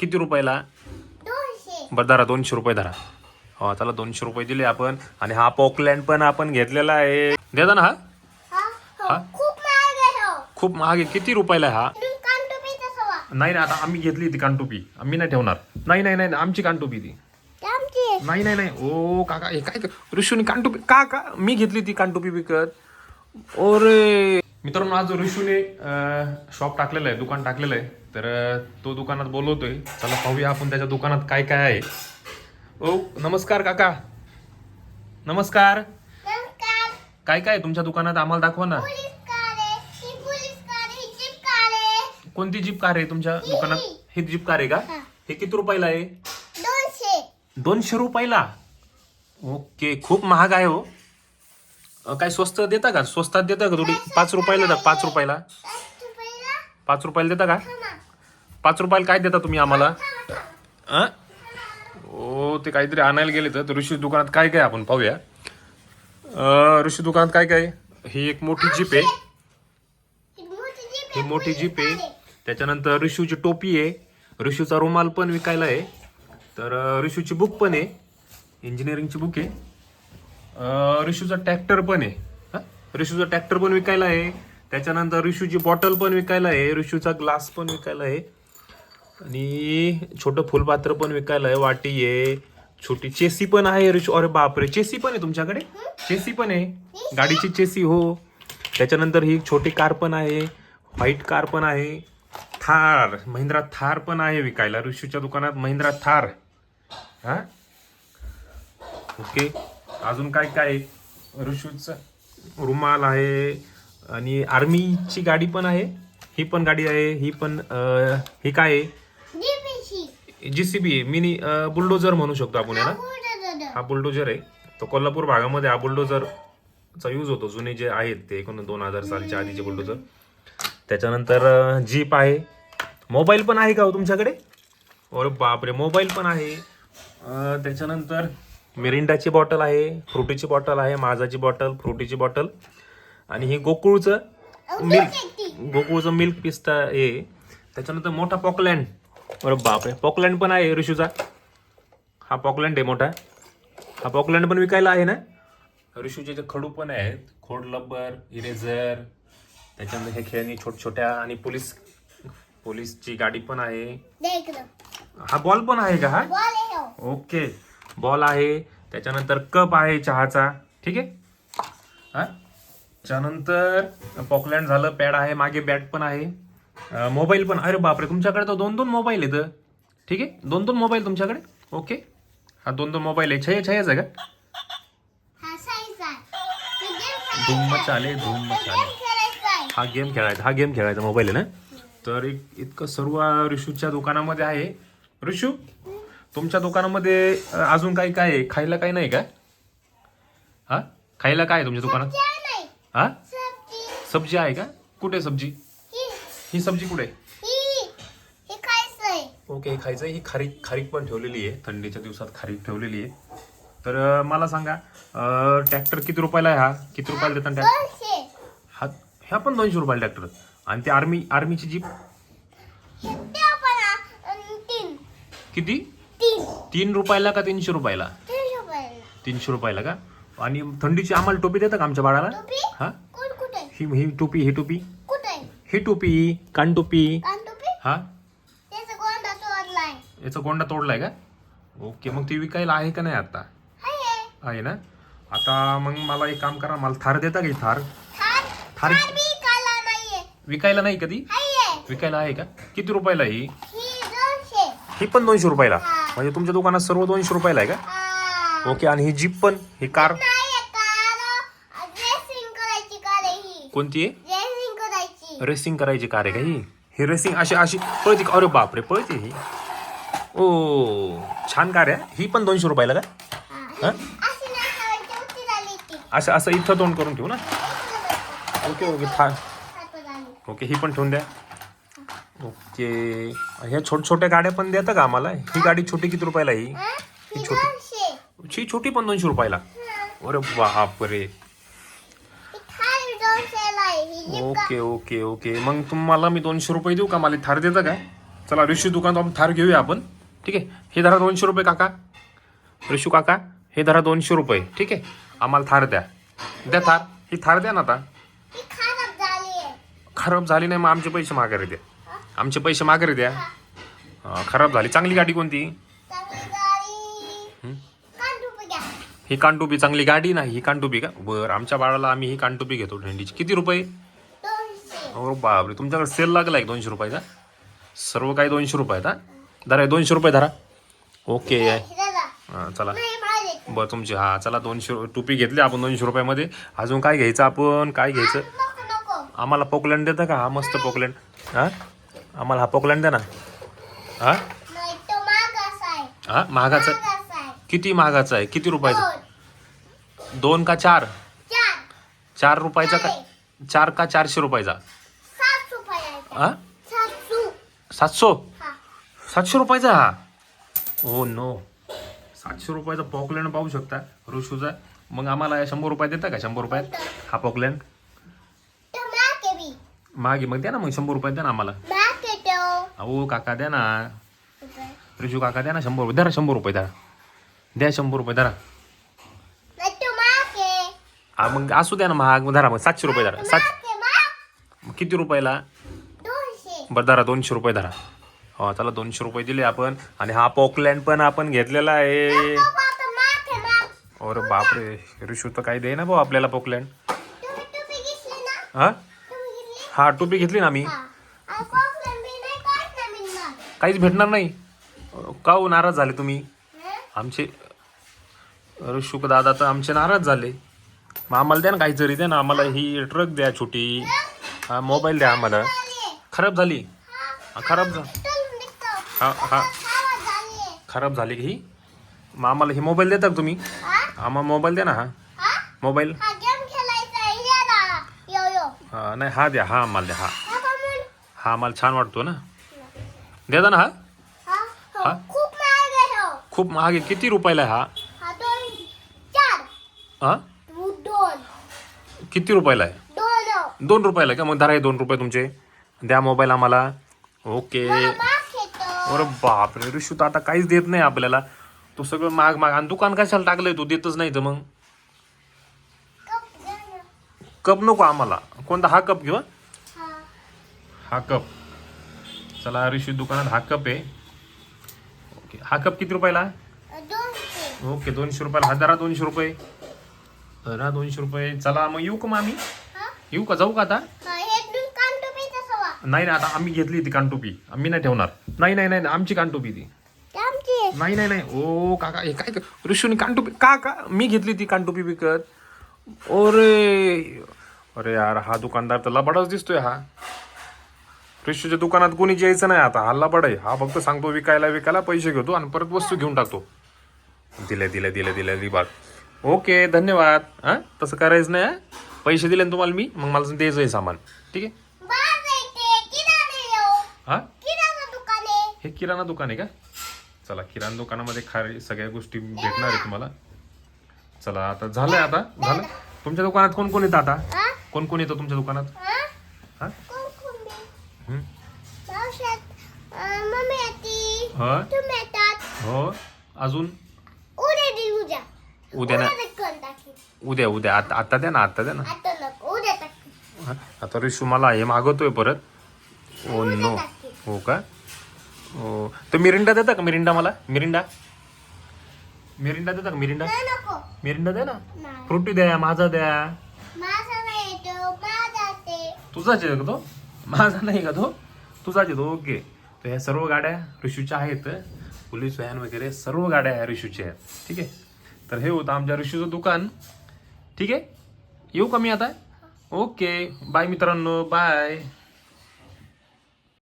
किती रुपयाला? बरं धरा दोनशे रुपये धरा. हो त्याला दोनशे रुपये दिले आपण. आणि हा पॉकलँड पण आपण घेतलेला आहे. देता ना हा? हा हा? खूप महाग आहे किती रुपयाला हा? नाही ना आता आम्ही घेतली ती कानटोपी आम्ही नाही ठेवणार. नाही नाही नाही आमची कानटोपी ती. नाही नाही नाही. ओ काका हे काय ऋषूने कानटोपी का का? मी घेतली ती कानटोपी विकत. ओरे! मित्रांनो आज ऋषूने शॉप टाकलेलं आहे दुकान टाकलेलं आहे. तर तो दुकानात बोलवतोय. चला पाहूया आपण त्याच्या दुकानात काय काय आहे. ओ नमस्कार काका. नमस्कार. नमस्कार. काय काय आहे तुमच्या दुकानात? आम्हाला दाखवा ना. पोलीस कार आहे. पोलीस कार आहे. जीप कार आहे. कोणती जीप कार आहे तुमच्या दुकानात? ही जीप कार आहे का? हा. किती रुपयाला आहे? दोनशे. रुपयाला? ओके खूप महाग आहे हो. अ, काय स्वस्त देता का? स्वस्तात देता का? थोडी पाच रुपयाला पाच रुपयाला? पाच रुपयाला? देता का? पाच रुपयाला काय देता तुम्ही आम्हाला? हां ओ ते काहीतरी आणायला गेले तर ऋषी दुकानात काय काय आपण पाहूया. ऋषी दुकानात काय काय? ही एक मोठी जीप आहे. ही मोठी जीप आहे. त्याच्यानंतर ऋषूची टोपी आहे. ऋषूचा रुमाल पण विकायला आहे. तर ऋषूची बुक पण आहे. इंजिनिअरिंगची बुक आहे. ऋषूचा ट्रॅक्टर पण आहे. ऋषूचा ट्रॅक्टर पण विकायला आहे. त्याच्यानंतर ऋषूची बॉटल पण विकायला आहे. ऋषूचा ग्लास पण विकायला आहे. आणि छोटं फुलपात्र पण विकायला आहे वाटी आहे छोटी चेसी पण आहे रिश अरे बापरे चेसी पण आहे तुमच्याकडे? चेसी पण आहे? गाडीची चेसी हो. त्याच्यानंतर ही छोटी कार पण आहे व्हाईट कार पण आहे. थार महिंद्रा थार पण आहे विकायला. ऋषूच्या दुकानात महिंद्रा थार. हा? ओके. अजून काय काय आहे? ऋषूचा रुमाल आहे आणि आर्मीची गाडी पण आहे. ही पण गाडी आहे ही पण ही काय आहे? जी सी बी आहे. मिनी बुलडोजर म्हणू शकतो आपण याला. हा बुलडोजर आहे. तो कोल्हापूर भागामध्ये हा बुलडोजरचा यूज होतो. जुने जे आहेत ते एकूण दोन हजार सालच्या आधीचे बुलडोजर त्याच्यानंतर जीप आहे. मोबाईल पण आहे का हो तुमच्याकडे? अरे बापरे मोबाईल पण आहे. त्याच्यानंतर मिरिंडाची बॉटल आहे फ्रुटीची बॉटल आहे माझाची बॉटल फ्रुटीची बॉटल आणि ही गोकुळचं मिल्क गोकुळचं मिल्क पिस्ता आहे त्याच्यानंतर मोठा पॉकलँड अरे बापरे. पॉकलँड पण आहे ऋषूचा. हा पॉकलँड आहे मोठा. हा पॉकलँड पण विकायला आहे ना? ऋषूचे जे खडू पण आहेत खोड लब्बर इरेझर त्याच्यानंतर हे खेळणी छोट छोट्या आणि पोलीस पोलीसची गाडी पण आहे. हा बॉल पण आहे का हा? बॉल आहे हो. ओके. बॉल आहे. त्याच्यानंतर कप आहे चहाचा. ठीक आहे? हा? त्याच्यानंतर पॉकलँड झालं पॅड आहे. मागे बॅट पण आहे. मोबाईल पण. अरे बापरे तुमच्याकडे तर दोन दोन मोबाईल आहेत ठीक आहे? दोन दोन मोबाईल तुमच्याकडे? ओके. हा दोन दोन मोबाईल आहे. छय छयच आहे का? हा धूम. मचाले धूम आहे. हा गेम खेळायचा हा गेम खेळायचा मोबाईल आहे ना? तर एक इतकं सर्व ऋषूच्या दुकानामध्ये आहे. ऋषू तुमच्या दुकानामध्ये अजून काही काय आहे? खायला काही नाही का? हा? खायला काय आहे तुमच्या दुकानात. हा. सब्जी आहे का? कुठे सब्जी? ही. सब्जी कुठे ही. हे. ओके हे खायचं ही खारीक खारीक पण ठेवलेली आहे थंडीच्या दिवसात खारीक ठेवलेली आहे तर मला सांगा ट्रॅक्टर किती रुपयाला आहे हा किती रुपयाला देतात ट्रॅक्टर. हा ह्या पण दोनशे रुपयाला ट्रॅक्टर आणि ते आर्मी आर्मीची जीप. किती तीन. रुपयाला का तीनशे रुपयाला तीन रुपयाला. तीनशे रुपयाला का आणि थंडीची आम्हाला टोपी देता का आमच्या बाळाला? हा? ही ही टोपी ही टोपी? ही टोपी कान टोपी कान टोपी? हा त्याचा गोंडा तोडलाय. याचा गोंडा तोडलाय का ओके मग ती विकायला आहे का नाही आता आहे. ना आता मग मला एक काम करा मला थार देता का ही थार थार? विकायला नाही कधी. विकायला आहे का किती रुपयाला ही ही. ही पण दोनशे रुपयाला. म्हणजे तुमच्या दुकानात सर्व दोनशे रुपयाला आहे का. ओके आणि ही जीप पण ही कार. कोणती आहे. रेसिंग करायची कार आहे का ही ही रेसिंग अशी अशी पळते का अरे बापरे पळते ही ओ छान कार आहे ही पण दोनशे रुपयाला का हा. अशी नाही ठेवायची, उती झाली ती. असं असं इथं तोंड करून ठेवू ना ओके ओके झाली. ओके ही पण ठेवून द्या ओके ह्या छोट छोट्या गाड्या पण देता का आम्हाला ही गाडी छोटी किती रुपयाला आहे ही हा? छोटी. दोनशे. ही छोटी पण दोनशे रुपयाला. अरे बापरे ही थार बी दोनशेला आहे. ही जीप का- ओके ओके ओके. मग तुम्हाला मी दोनशे रुपये देऊ का? मला थार देता काय चला ऋषी दुकानात आपण थार घेऊया आपण. ठीक आहे? हे धरा दोनशे रुपये काका. ऋषू काका हे धरा दोनशे रुपये. ठीक आहे? आम्हाला थार द्या. द्या थार. ही थार द्या ना आता. खराब झाली नाही मग आमचे पैसे माघारी द्या. आमचे पैसे माघारी द्या. खराब झाली. चांगली गाडी कोणती? ही कानटुपी चांगली गाडी नाही ही कानटुपी का? बरं आमच्या बाळाला आम्ही ही कानटुपी घेतो थंडीची. किती रुपये? हो बापरे तुमच्याकडे सेल लागला एक दोनशे रुपयाचा? सर्व काही दोनशे रुपयात हा? धरा हे दोनशे रुपये धरा. ओके हे हा, चला. बरं तुमची हा चला दोनशे टोपी घेतली आपण दोनशे रुपयामध्ये. अजून काय घ्यायचं आपण? काय घ्यायचं? आम्हाला पोकलँड देता का? हा मस्त पोकलँड. हा? आम्हाला हा पोकलँड द्या ना. हा? हा महागाचा? किती महागाचा आहे? किती रुपयाचा? दोन. का चार? चार. रुपयाचा का चार का चारशे रुपयाचा? रुपये हा सातशो सातशे रुपयाचा हा हो नो सातशे रुपयाचा पॉकलँड पाहू शकता ऋषूचा मग आम्हाला शंभर रुपये देता का शंभर रुपयात हा पॉकलँड मागे मागे मग द्या ना मग शंभर रुपयात द्या ना आम्हाला मागे तो अहो काका द्या ना ऋषू काका द्या ना शंभर रुपये धरा शंभर रुपये धरा द्या शंभर रुपये धरा हा मग असू द्या ना महाग मग धरा मग सातशे रुपये धरा सात किती रुपयाला बरं धरा दोनशे रुपये धरा. हो चला दोनशे रुपये दिले आपण. आणि हा पॉकलँड पण आपण घेतलेला आहे. अरे बापरे ऋषू तर काही दे ना भाऊ आपल्याला पॉकलँड. हा? हा टोपी घेतली ना आम्ही काहीच भेटणार नाही. का हो नाराज झाले तुम्ही? आमचे ऋषुक दादा तर आमचे नाराज झाले. मग आम्हाला द्या ना काहीतरी द्या ना. आम्हाला ही ट्रक द्या छोटी. हा मोबाईल द्या आम्हाला. खराब झाली. खराब झा हा हा. खराब झाली की ही? मग आम्हाला ही मोबाईल देता का तुम्ही? आम्हाला मोबाईल द्या ना हा. मोबाईल. नाही हा द्या हा आम्हाला द्या हा. हा आम्हाला छान वाटतो ना. द्या ना हा. हा. खूप महाग आहे. किती रुपयाला आहे हा? हा? किती रुपयाला आहे? दोन दोन रुपयाला आहे का? मग धरा हे दोन रुपये तुमचे. द्या मोबाईल आम्हाला. ओके. अरे बापरे ऋषू तर आता काहीच देत नाही आपल्याला. तो सगळं माग माग. आणि दुकान कशाला टाकलंय तू? देतच नाही तर मग. कप नको आम्हाला. कोणता? हा कप घेऊ हं? कप. चला ऋषी दुकानात हा कप आहे. ओके. हा कप किती रुपयाला? ओके दोनशे रुपयाला. हा धरा दोनशे रुपये. धरा दोनशे रुपये. चला मग येऊ का मग आम्ही? हा? येऊ का? जाऊ का आता? नाही ना आता आम्ही घेतली ती कानटोपी. आम्ही नाही ठेवणार. नाही नाही नाही आमची कानटोपी ती. आमची नाही नाही नाही. ओ काका हे काय ऋषूनी कानटोपी का का? मी घेतली ती कानटोपी विकत. अरे अरे यार हा दुकानदार तर लबाडच दिसतोय हा. ऋषूच्या दुकानात कोणी यायचं नाही आता. हा लबाड आहे. हा फक्त सांगतो विकायला विकायला पैसे घेतो आणि परत वस्तू घेऊन टाकतो. दिले दिले दिले दिले दिबाग ओके धन्यवाद. हां? तसं करायचं नाही? पैसे दिले ना तुम्हाला मी मग मला द्यायचं आहे सामान. ठीक आहे बाज येते किराणा येऊ हां? किराणा दुकान. आहे हे किराणा दुकान आहे का? चला किराणा दुकानामध्ये खारी सगळ्या गोष्टी भेटणार आहे तुम्हाला. चला आता झालंय आता? झालं? तुमच्या दुकानात कोण कोण येतं आता? कोण कोण येतं तुमच्या दुकानात? हा? हा? हं? हा हो? अजून? उद्या ना? उद्या उद्या आता आता द्या ना आता द्या ना. आता नको उद्या टाकी हा? आता ऋषू मला हे मागवतोय परत. Oh no. हो का? हो तर मिरिंडा देता का मिरिंडा मला? मिरिंडा? मिरिंडा देता का मिरिंडा? नको. मिरिंडा द्या ना. नाही. फ्रुटी द्या माझा द्या. माझा नाही येतो माझा ते. तुझाच आहे का तो? माझा नाही का तो? तुझाच आहे तो ओके. तर ह्या सर्व गाड्या ऋषूच्या आहेत. पोलीस व्हॅन वगैरे सर्व गाड्या ह्या ऋषूच्या आहेत. ठीक आहे? तर हे होतं आमच्या ऋषूचं दुकान. ठीक आहे? येऊ का मी आता? ओके. बाय मित्रांनो. बाय.